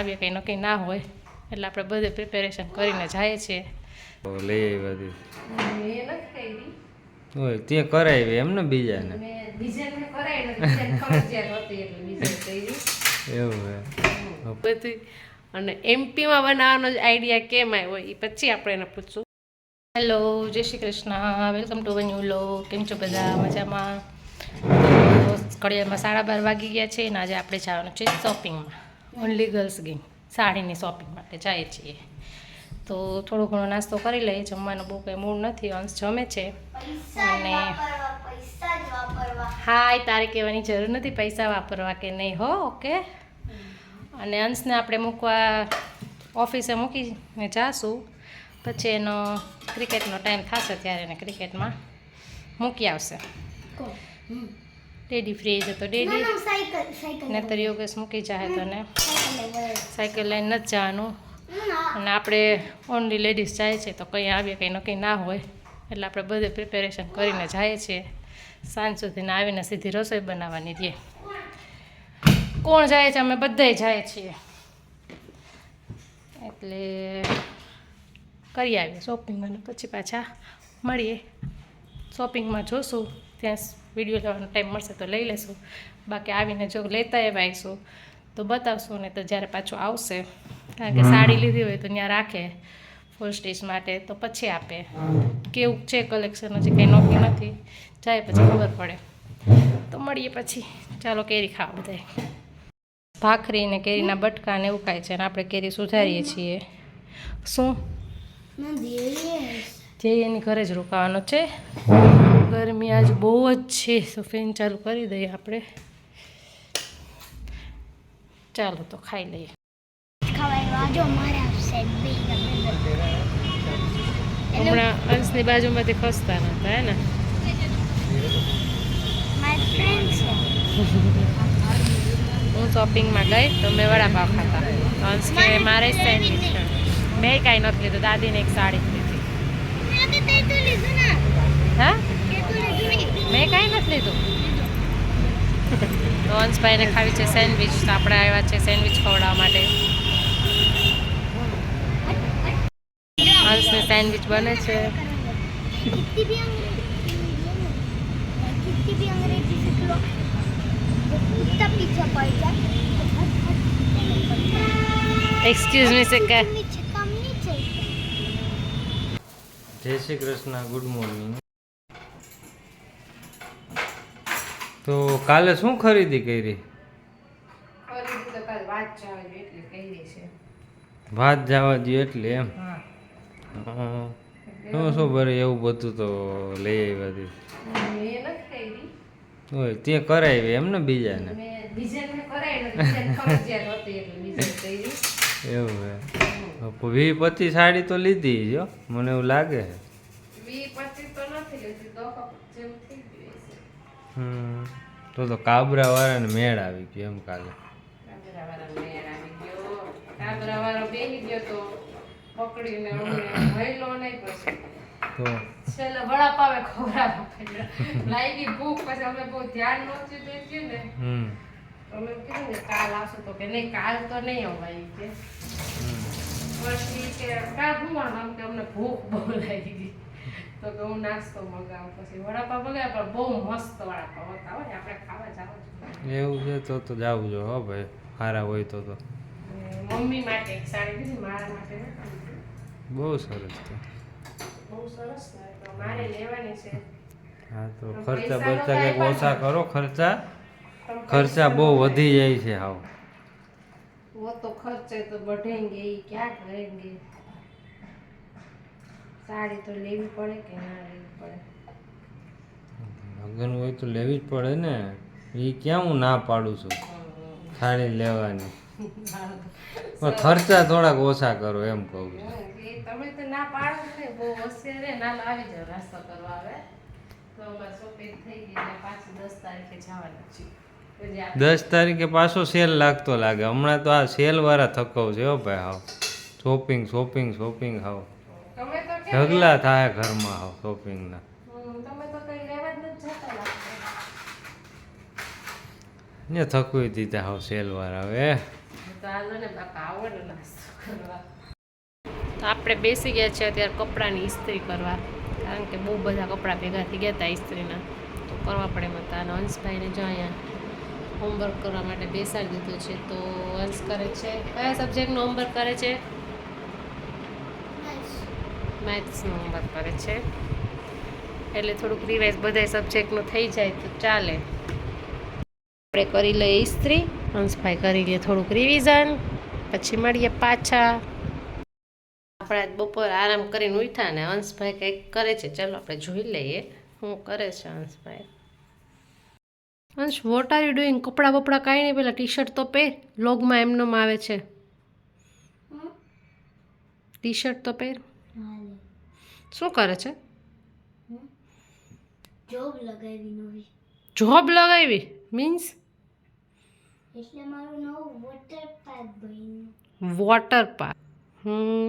આવીએ કંઈ નક્કી ના હોય એટલે આપણે બધે પ્રિપેરેશન કરીને જઈએ છીએ લઈ આવી બધી હોય તે કરાવી એમ ને બીજાને? એવું બધી અને એમપીમાં બનાવવાનો જ આઈડિયા કેમ આવ્યો એ પછી આપણે એને પૂછશું. Hello Jai Shri Krishna. Welcome to વન્યુ લો કેમ છો બધા? મજામાં? ઘડિયાળમાં સાડા બાર વાગી ગયા છે અને આજે આપણે જવાનું છે શોપિંગમાં ઓનલી ગર્લ્સ ગેમ સાડીની શોપિંગ માટે જઈએ છીએ. તો થોડો ઘણો નાસ્તો કરી લઈએ જમવાનો બહુ કંઈ મૂડ નથી અંશ જમે છે. અને હા એ તારે કહેવાની જરૂર નથી પૈસા વાપરવા કે નહીં હો ઓકે? અને અંશને આપણે મૂકવા ઓફિસે મૂકીને જાશું. પછી એનો ક્રિકેટનો ટાઈમ થશે ત્યારે એને ક્રિકેટમાં મૂકી આવશે. ડેડી ફ્રી છે તો ડેડી નહીતર યોગેશ મૂકી જાય તો ને સાયકલ લઈને નથી જવાનું. અને આપણે ઓનલી લેડીઝ જાય છે તો કંઈ આવીએ કંઈ નક્કી ના હોય. એટલે આપણે બધે પ્રિપેરેશન કરીને જઈએ છીએ સાંજ સુધીને આવીને સીધી રસોઈ બનાવવાની દે કોણ જાય છે? અમે બધાય જાય છીએ. એટલે કરી આવીએ શોપિંગ અને પછી પાછા મળીએ. શોપિંગમાં જોશું. ત્યાં વીડિયો લેવાનો ટાઈમ મળશે તો લઈ લેશું. બાકી આવીને જો લેતા એવા આવીશું તો બતાવશું ને તો જ્યારે પાછું આવશે. કારણ કે સાડી લીધી હોય તો ત્યાં રાખે ફૂલ સ્ટીચ માટે તો પછી આપે. કેવું છે કલેક્શન હજી કંઈ નોકી નથી. જાય પછી ખબર પડે. તો મળીએ પછી. ચાલો કેરી ખાવા બધાય ભાખરી ને કેરીના બટકા ને એવું ખાય છે અને આપણે કેરી સુધારીએ છીએ. શું? જે એની ઘરે જ રોકાવાનો છે. ગરમી આજ બહુ જ છે તો ફેન ચાલુ કરી દઈએ આપણે. ચાલો તો ખાઈ લઈએ. હમણાં અંશની બાજુમાંથી ખસતા નહોતા હે ને? હું શોપિંગમાં ગઈ તો મેં વડાપાવ ખાતા તો અંશ કે મારે સેન્ડવિચ છે. મેં કાંઈ નથી લીધું દાદીને એક સાડી લીધી. હા? મેં કાંઈ નથી લીધું. તો ખાવી છે સેન્ડવિચ. આપણે આવ્યા છે સેન્ડવિચ ખવડાવવા માટે. હંસને સેન્ડવિચ બને છે. એક્સક્યુઝ મી સેકન્ડ જય શ્રી કૃષ્ણ. ગુડ મોર્નિંગ તો કાલે શું ખરીદી કરી? ભાત જવા દો એટલે એમ? શું શું ભરે એવું બધું તો લઈ આવ્યા હોય તે કરાવી એમ ને બીજાને? એવું હે? વી પચીસ સાડી તો લીધી જો મને એવું લાગે છે. હમ. તો તો કાબરા વાળાને મેળ આવી ગયો એમ કાલે. પકડીને વહેલો નહીં પછી. તો? છેલ્લે વડાપાવે ખવડાવવા પડ્યા. લાગી ભૂખ પછી અમે બહુ ધ્યાન નહોતું દેતી ને. હમ. અમે કીધું ને કાલ આવશું. તો કે નહીં કાલ તો નહીં અવાય. કે હમ. પછી કે કાલ ભૂવાનું આમ કે અમને ભૂખ બહુ લાગી. ગઈ તો કે હું નાસ્તો મગાવું પછી વડાપાવ મગાવ્યા પણ બહુ મસ્ત વડાપાવ હતા હોય આપણે ખાવા જાવ એવું છે તો તો જાવું જો હો ભાઈ સારા હોય તો તો મમ્મી માટે એક સાડી લીધી મારા માટે નથી લીધી. બહુ સરસ તો બહુ સરસ ને તો મારે લેવાની છે હા તો તો ખર્ચા પૈસાનો બરચા કંઈક કાંઈ ઓછા કરો ખર્ચા તમે ખર્ચા બહુ પૈસા વધી જાય છે હાવ वो तो खर्चे तो बढ़ेंगे ही क्या સાડી તો લેવી પડે કે ના લેવી પડે? લગ્ન હોય તો લેવી જ પડે ને. એ ક્યાં હું ના પાડું છું? ખાલી લેવાની. પણ ખર્ચા થોડાક ઓછા કરો એમ કહું છું. તમે તો ના પાડો ને બહુ હોશિયારે ના લાવી જાવ નાસ્તો કરવા આવે તો અમારે શોપિંગ થઈ ગઈ એટલે પાછું દસ તારીખે જવાનું છે. દસ તારીખે પાછો સેલ લાગતો લાગે. હમણાં તો આ સેલ વાળા થકવ છે હો ભાઈ હાવ. શોપિંગ શોપિંગ શોપિંગ હાવ. ઢગલા થાય ઘરમાં શોપિંગના ને થકવી દીધા હાવ સેલવાર હવે આપણે બેસી ગયા છે અત્યારે કપડાની ઇસ્ત્રી કરવા, કારણ કે બહુ બધા કપડાં ભેગા થઈ ગયા હતા ઇસ્ત્રીના. તો કરવા પડે હતા અને હંસભાઈને જો અહીંયા હોમવર્ક કરવા માટે બેસાડી દીધું છે. તો હંસ કરે છે, કયા સબ્જેક્ટનું હોમવર્ક કરે છે? મેથ્સનું હોમવર્ક કરે છે. એટલે થોડુંક રિવાઇઝ બધા સબ્જેક્ટનું થઈ જાય તો ચાલે. આપણે કરી લઈએ ઇસ્ત્રી હંસભાઈ કરી લઈએ થોડુંક રિવિઝન પછી મળીએ પાછા. આપણે બપોર આરામ કરીને ઉઠ્યા ને હંસભાઈ કંઈક કરે છે. ચાલો આપણે જોઈ લઈએ શું કરે છે હંસભાઈ Hans what are you doing કપડાં બપડા કાંઈ નહીં પહેલાં ટી શર્ટ તો પહેર. લોગમાં એમનોમાં આવે છે. ટી શર્ટ તો પહેર. શું કરે છે? જોબ લગાવી નવી. જોબ લગાવી? મીન્સ એટલે મારું નવું વોટર પાર્ક બન્યું. Water park hmm.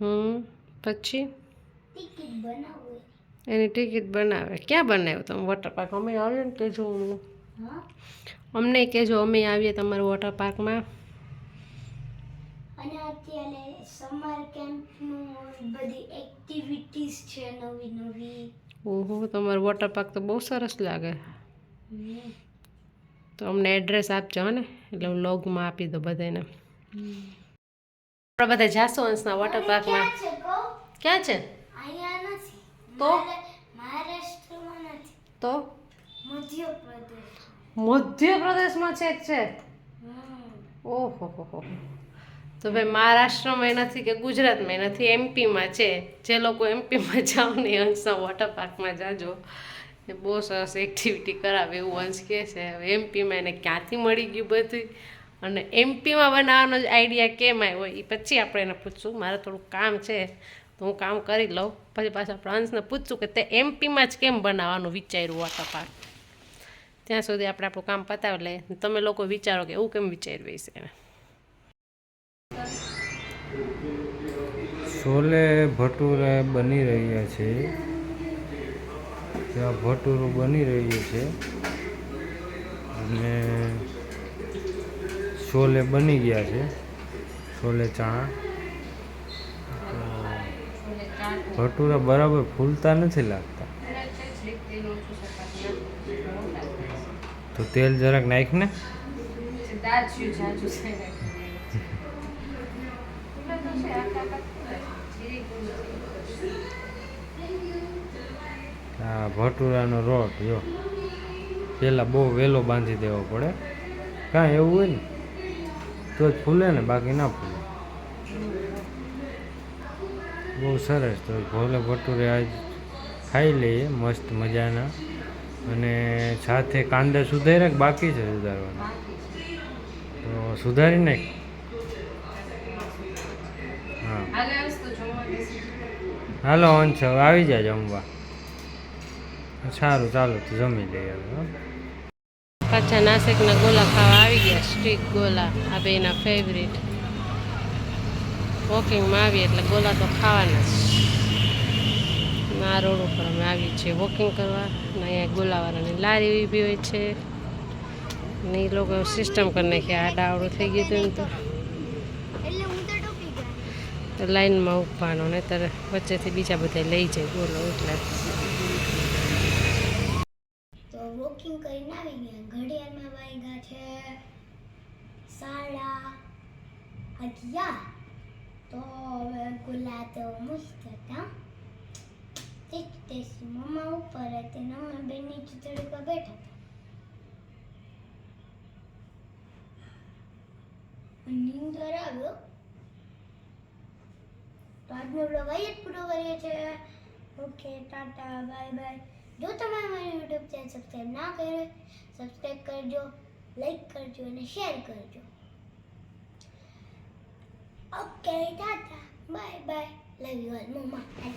હમ. પછી? ટિકિટ બનાવવું એની ટિકિટ બનાવે. ક્યાં બનાવ્યું તમે વોટર પાર્ક અમે આવીએ ને કહેજો અમને. અમને કહેજો અમે આવીએ તમારા વોટર પાર્કમાં અને અત્યારે સમર કેમ્પનું બધી એક્ટિવિટીઝ છે નવી નવી. ઓહો તમારું વોટર પાર્ક તો બહુ સરસ લાગે. તો અમને એડ્રેસ આપજો ને એટલે હું લોગમાં આપી દો બધાને આપણે બધા જાસો અંશના વોટર પાર્કમાં ક્યાં છે તો? મહારાષ્ટ્રમાં નથી. તો? મધ્યપ્રદેશ. મધ્યપ્રદેશમાં છે છે? ઓહો હો હો. તો ભાઈ મહારાષ્ટ્રમાં નથી કે ગુજરાતમાં નથી, એમપીમાં છે. જે લોકો એમપીમાં જાઓ ને એ અંશના વોટર પાર્કમાં જાજો. એ બહુ સરસ એક્ટિવિટી કરાવે એવું અંશ કહે છે. હવે એમપીમાં એને ક્યાંથી મળી ગયું બધું અને એમપીમાં બનાવવાનો જ આઈડિયા કેમ આવ્યો? એ પછી આપણે એને પૂછશું. મારે થોડું કામ છે, તો હું કામ કરી લઉં. પછી પાછા આપણે અંશને પૂછશું કે તે એમપીમાં જ કેમ બનાવવાનું વિચાર્યું વોટર પાર્ક ત્યાં સુધી આપણે આપણું કામ પતાવી લઈએ. તમે લોકો વિચારો કે એવું કેમ વિચાર્યું હશે એને? છોલે, ભટુરે બની રહ્યા છે. ત્યાં ભટુરું બની રહ્યું છે. અને છોલે બની ગયા છે. છોલે ચણા. ભટુરા બરાબર ફૂલતા નથી લાગતા. તો તેલ જરાક નાખ ને આ ભટુરાનો રોટ, જો. પહેલાં બહુ વહેલો બાંધી દેવો પડે. કાંઈ એવું હોય ને, તો જ ફૂલે ને, બાકી ના ફૂલે. બહુ સરસ તો ભોલે ભટુરે આજ ખાઈ લઈએ, મસ્ત મજાના. અને સાથે કાંદા સુધાર્યા બાકી છે સુધારવાના? તો સુધારી નાખ હા હાલો અંશ આવી જાય જમવા. સારું, ચાલો, તો જમી લઈએ હવે પાછા નાસિકના ગોલા ખાવા આવી ગયા સ્ટ્રીટ ગોલા, આ બેના ફેવરિટ વોકિંગમાં આવીએ એટલે ગોલા તો ખાવાના જ. આ રોડ ઉપર અમે આવીએ છીએ વોકિંગ કરવા. અને અહીંયા ગોલાવાળાની લારી ઊભી હોય છે. ને એ લોકો સિસ્ટમ કરી નાખી ડાવડું થઈ ગયું હતું ને તો એટલે હું તો ટોપી ગઈ તો લાઈનમાં ઉભવાનો ને ત્યારે વચ્ચેથી બીજા બધા લઈ જાય, બોલો એટલે. તો વોકિંગ કરીને આવી ગયા. ઘડિયાળમાં વાગ્યા છે, સાડા અગિયાર. તો હવે ગુલા તો મસ્ત મમ્મા ઉપર હતી ને અમે બે નીચે બેઠા હતા. નીંદર આવ્યો. આજનો બ્લોગ અહીં જ પૂરો કરીએ છીએ ઓકે ટાટા બાય બાય જો તમે મારી યુટ્યુબ ચેનલ સબસ્ક્રાઈબ ના કર્યું હોય સબસ્ક્રાઈબ કરજો લાઈક કરજો અને શેર કરજો okay tata bye bye love you all mamma